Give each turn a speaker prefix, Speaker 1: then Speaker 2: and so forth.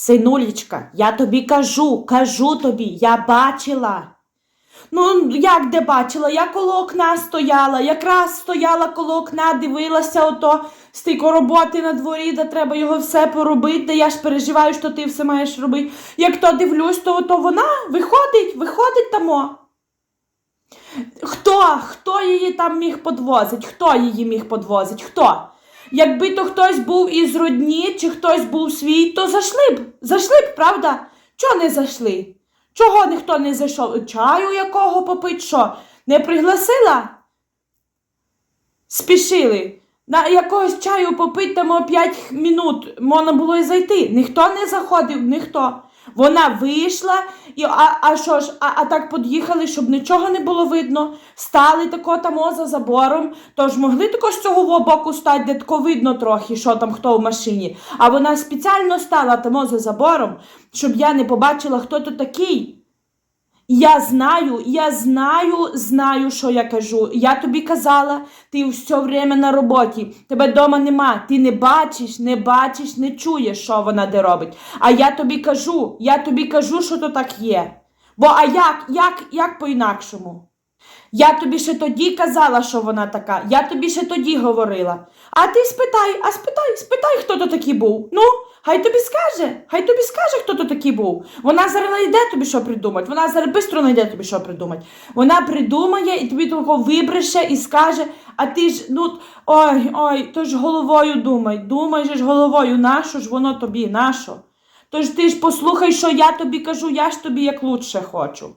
Speaker 1: Синулічка, я тобі кажу, кажу тобі, я бачила. Ну, як де бачила? Я коло окна стояла, якраз стояла коло окна, дивилася ото стільки роботи на дворі, де треба його все поробити, я ж переживаю, що ти все маєш робити. Як то дивлюсь, то ото вона виходить, виходить тамо. Хто? Хто її там міг подвозить? Хто її міг подвозить? Хто? Якби то хтось був із родні, чи хтось був свій, то зайшли б. Зайшли б, правда? Чого не зайшли? Чого ніхто не зайшов? Чаю якого попить, що? Не пригласила? Спішили. На якогось чаю попить там о 5 минут можна було і зайти. Ніхто не заходив, ніхто. Вона вийшла, і, а, а що ж, а, а так під'їхали, щоб нічого не було видно. Стали тако там за забором, тож могли тако з цього боку стати, де тако видно трохи, що там хто в машині. А вона спеціально стала там за забором, щоб я не побачила, хто то такий. Я знаю, я знаю, знаю, що я кажу. Я тобі казала, ти все время на роботі, тебе вдома нема, ти не бачиш, не бачиш, не чуєш, що вона де робить. А я тобі кажу, я тобі кажу, що то так є. Бо а як, як, як по-інакшому? Я тобі ще тоді казала, що вона така. Я тобі ще тоді говорила. А ти спитай, а спитай, спитай, хто то такий був. Ну, хай тобі скаже, хай тобі скаже, хто то такий був. Вона зараз знайде тобі, що придумати. Вона зараз швидко знайде тобі, що придумати. Вона придумає і тобі того вибреше і скаже, а ти ж, ну, ой, ой, то ж головою думай, думай же ж головою, нащо ж воно тобі, нащо? Тож ти ж послухай, що я тобі кажу, я ж тобі як лучше хочу.